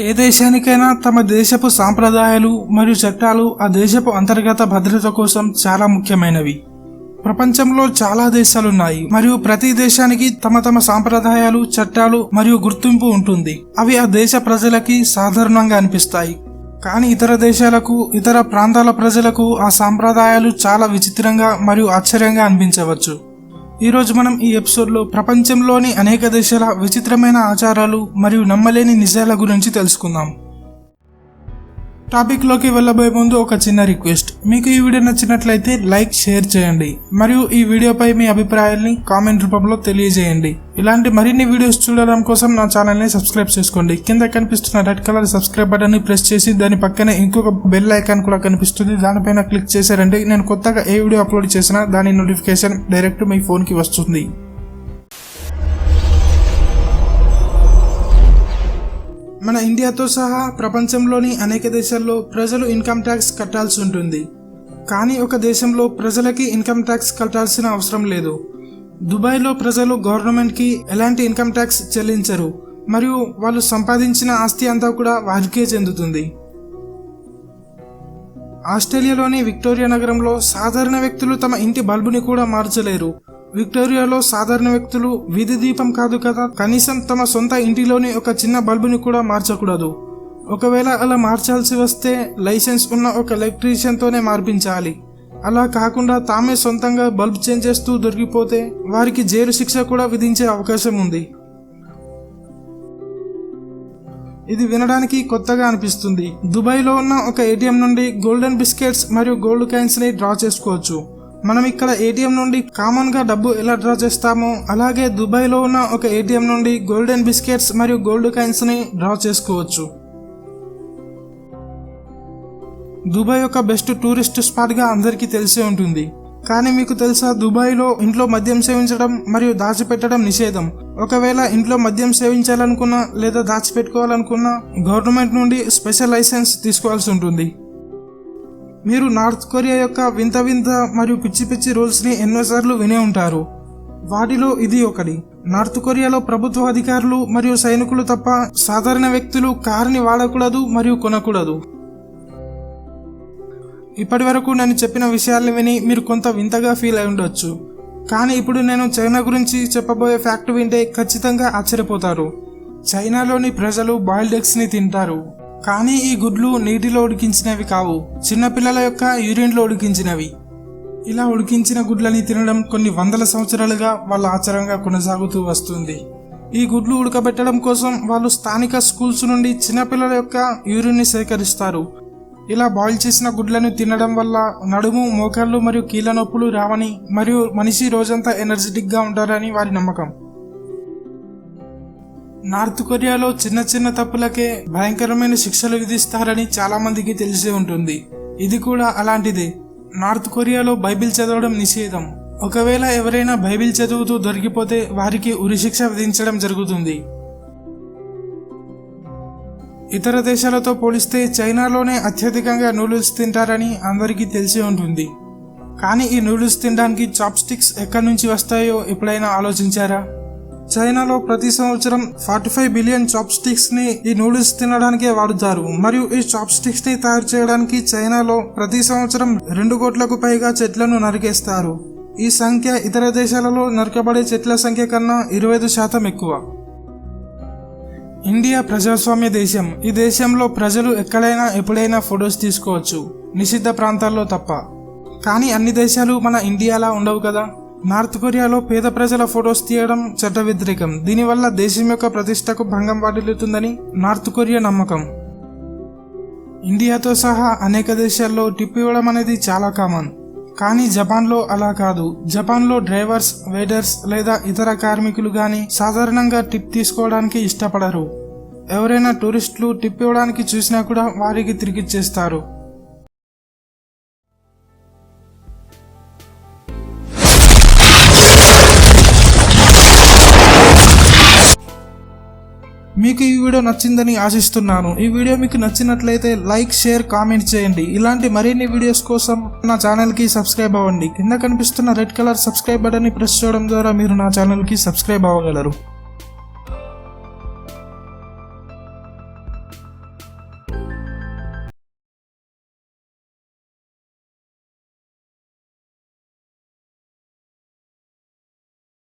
ఏ దేశానికైనా తమ దేశపు సాంప్రదాయాలు మరియు చట్టాలు ఆ దేశపు అంతర్గత భద్రత కోసం చాలా ముఖ్యమైనవి. ప్రపంచంలో చాలా దేశాలున్నాయి మరియు ప్రతి దేశానికి తమ తమ సాంప్రదాయాలు చట్టాలు మరియు గుర్తింపు ఉంటుంది. అవి ఆ దేశ ప్రజలకి సాధారణంగా అనిపిస్తాయి. కానీ ఇతర దేశాలకు ఇతర ప్రాంతాల ప్రజలకు ఆ సాంప్రదాయాలు చాలా విచిత్రంగా మరియు ఆశ్చర్యంగా అనిపించవచ్చు. ఈరోజు మనం ఈ ఎపిసోడ్లో ప్రపంచంలోని అనేక దేశాల విచిత్రమైన ఆచారాలు మరియు నమ్మలేని నిజాల గురించి తెలుసుకుందాం. టాపిక్లోకి వెళ్ళబోయే ముందు ఒక చిన్న రిక్వెస్ట్ మీకు ఈ వీడియో నచ్చినట్లయితే లైక్ షేర్ చేయండి. మరియు ఈ వీడియోపై మీ అభిప్రాయాల్ని కామెంట్ రూపంలో తెలియజేయండి. ఇలాంటి మరిన్ని వీడియోస్ చూడడం కోసం నా ఛానల్ని సబ్స్క్రైబ్ చేసుకోండి. కింద కనిపిస్తున్న రెడ్ కలర్ సబ్స్క్రైబ్ బటన్ని ప్రెస్ చేసి దాని పక్కనే ఇంకొక బెల్ ఐకాన్ కూడా కనిపిస్తుంది. దానిపైన క్లిక్ చేశారంటే నేను కొత్తగా ఏ వీడియో అప్లోడ్ చేసినా దాని నోటిఫికేషన్ డైరెక్ట్ మీ ఫోన్కి వస్తుంది. మన ఇండియాతో సహా ప్రపంచంలోని అనేక దేశాల్లో ప్రజలు ఇన్కమ్ ట్యాక్స్ కట్టాల్సి ఉంటుంది. కానీ ఒక దేశంలో ప్రజలకి ఇన్కమ్ ట్యాక్స్ కట్టాల్సిన అవసరం లేదు. దుబాయ్లో ప్రజలు గవర్నమెంట్కి ఎలాంటి ఇన్కమ్ ట్యాక్స్ చెల్లించరు. మరియు వాళ్ళు సంపాదించిన ఆస్తి అంతా కూడా వారికే చెందుతుంది. ఆస్ట్రేలియాలోని విక్టోరియా నగరంలో సాధారణ వ్యక్తులు తమ ఇంటి బల్బుని కూడా మార్చలేరు. విక్టోరియాలో సాధారణ వ్యక్తులు వీధి దీపం కాదు కదా? కనీసం తమ సొంత ఇంటిలోని ఒక చిన్న బల్బుని కూడా మార్చకూడదు. ఒకవేళ అలా మార్చాల్సి వస్తే లైసెన్స్ ఉన్న ఒక ఎలక్ట్రీషియన్తోనే మార్పించాలి. అలా కాకుండా తామే సొంతంగా బల్బ్ చేంజ్ చేస్తూ దొరికిపోతే వారికి జైలు శిక్ష కూడా విధించే అవకాశం ఉంది. ఇది వినడానికి కొత్తగా అనిపిస్తుంది. దుబాయ్లో ఉన్న ఒక ఏటీఎం నుండి గోల్డెన్ బిస్కెట్స్ మరియు గోల్డ్ కాయిన్స్ని డ్రా చేసుకోవచ్చు. మనం ఇక్కడ ఏటీఎం నుండి కామన్గా డబ్బు ఎలా డ్రా చేస్తామో అలాగే దుబాయ్లో ఉన్న ఒక ఏటీఎం నుండి గోల్డెన్ బిస్కెట్స్ మరియు గోల్డ్ కాయిన్స్ని డ్రా చేసుకోవచ్చు. దుబాయ్ ఒక బెస్ట్ టూరిస్ట్ స్పాట్గా అందరికీ తెలిసే ఉంటుంది. కానీ మీకు తెలుసా దుబాయ్లో ఇంట్లో మద్యం సేవించడం మరియు దాచిపెట్టడం నిషేధం. ఒకవేళ ఇంట్లో మద్యం సేవించాలనుకున్నా లేదా దాచిపెట్టుకోవాలనుకున్నా గవర్నమెంట్ నుండి స్పెషల్ లైసెన్స్ తీసుకోవాల్సి ఉంటుంది. మీరు నార్త్ కొరియా యొక్క వింత వింత మరియు పిచ్చి పిచ్చి రూల్స్ని ఎన్నోసార్లు వినే ఉంటారు. వాటిలో ఇది ఒకటి. నార్త్ కొరియాలో ప్రభుత్వ అధికారులు మరియు సైనికులు తప్ప సాధారణ వ్యక్తులు కారుని వాడకూడదు మరియు కొనకూడదు. ఇప్పటి వరకు నేను చెప్పిన విషయాల్ని విని మీరు కొంత వింతగా ఫీల్ అయి ఉండొచ్చు. కానీ ఇప్పుడు నేను చైనా గురించి చెప్పబోయే ఫ్యాక్ట్ వింటే ఖచ్చితంగా ఆశ్చర్యపోతారు. చైనాలోని ప్రజలు బాయిల్డ్ ఎగ్స్ని తింటారు. కానీ ఈ గుడ్లు నీటిలో ఉడికించినవి కావు. చిన్నపిల్లల యొక్క యూరిన్లో ఉడికించినవి. ఇలా ఉడికించిన గుడ్లని తినడం కొన్ని వందల సంవత్సరాలుగా వాళ్ళ ఆచారంగా కొనసాగుతూ వస్తుంది. ఈ గుడ్లు ఉడకబెట్టడం కోసం వాళ్ళు స్థానిక స్కూల్స్ నుండి చిన్నపిల్లల యొక్క యూరిన్ని సేకరిస్తారు. ఇలా బాయిల్ చేసిన గుడ్లను తినడం వల్ల నడుము మోకాళ్ళు మరియు కీళ్ళ నొప్పులు రావని మరియు మనిషి రోజంతా ఎనర్జెటిక్గా ఉంటారని వారి నమ్మకం. నార్త్ కొరియాలో చిన్న చిన్న తప్పులకే భయంకరమైన శిక్షలు విధిస్తారని చాలా మందికి తెలిసి ఉంటుంది. ఇది కూడా అలాంటిదే. నార్త్ కొరియాలో బైబిల్ చదవడం నిషేధం. ఒకవేళ ఎవరైనా బైబిల్ చదువుతూ దొరికిపోతే వారికి ఉరిశిక్ష విధించడం జరుగుతుంది. ఇతర దేశాలతో పోలిస్తే చైనాలోనే అత్యధికంగా నూడిల్స్ తింటారని అందరికీ తెలిసి ఉంటుంది. కానీ ఈ నూడిల్స్ తినడానికి చాప్ స్టిక్స్ ఎక్కడి నుంచి వస్తాయో ఎప్పుడైనా ఆలోచించారా? చైనాలో ప్రతి సంవత్సరం ఫార్టీ ఫైవ్ బిలియన్ చాప్ స్టిక్స్ని ఈ నూడిల్స్ తినడానికే వాడుతారు. మరియు ఈ చాప్ స్టిక్స్ని తయారు చేయడానికి చైనాలో ప్రతి సంవత్సరం రెండు కోట్లకు పైగా చెట్లను నరికేస్తారు. ఈ సంఖ్య ఇతర దేశాలలో నరకబడే చెట్ల సంఖ్య కన్నా ఇరవై ఐదు శాతం ఎక్కువ. ఇండియా ప్రజాస్వామ్య దేశం. ఈ దేశంలో ప్రజలు ఎక్కడైనా ఎప్పుడైనా ఫొటోస్ తీసుకోవచ్చు. నిషిద్ధ ప్రాంతాల్లో తప్ప. కానీ అన్ని దేశాలు మన ఇండియాలా ఉండవు కదా? నార్త్ కొరియాలో పేద ప్రజల ఫొటోస్ తీయడం చట్ట వ్యతిరేకం దీనివల్ల దేశం యొక్క ప్రతిష్టకు భంగం వాటిల్లుతుందని నార్త్ కొరియా నమ్మకం. ఇండియాతో సహా అనేక దేశాల్లో టిప్ ఇవ్వడం అనేది చాలా కామన్. కానీ జపాన్లో అలా కాదు. జపాన్లో డ్రైవర్స్ వెయిటర్స్ లేదా ఇతర కార్మికులు కానీ సాధారణంగా టిప్ తీసుకోవడానికి ఇష్టపడరు. ఎవరైనా టూరిస్టులు టిప్ ఇవ్వడానికి చూసినా కూడా వారికి తిరిగిచ్చేస్తారు మీకు ఈ వీడియో నచ్చిందని ఆశిస్తున్నాను. ఈ వీడియో మీకు నచ్చినట్లయితే లైక్ షేర్ కామెంట్ చేయండి. ఇలాంటి మరిన్ని వీడియోస్ కోసం నా ఛానల్కి సబ్స్క్రైబ్ అవ్వండి. కింద కనిపిస్తున్న రెడ్ కలర్ సబ్స్క్రైబ్ బటన్ని ప్రెస్ చేయడం ద్వారా మీరు నా ఛానల్కి సబ్స్క్రైబ్ అవ్వగలరు.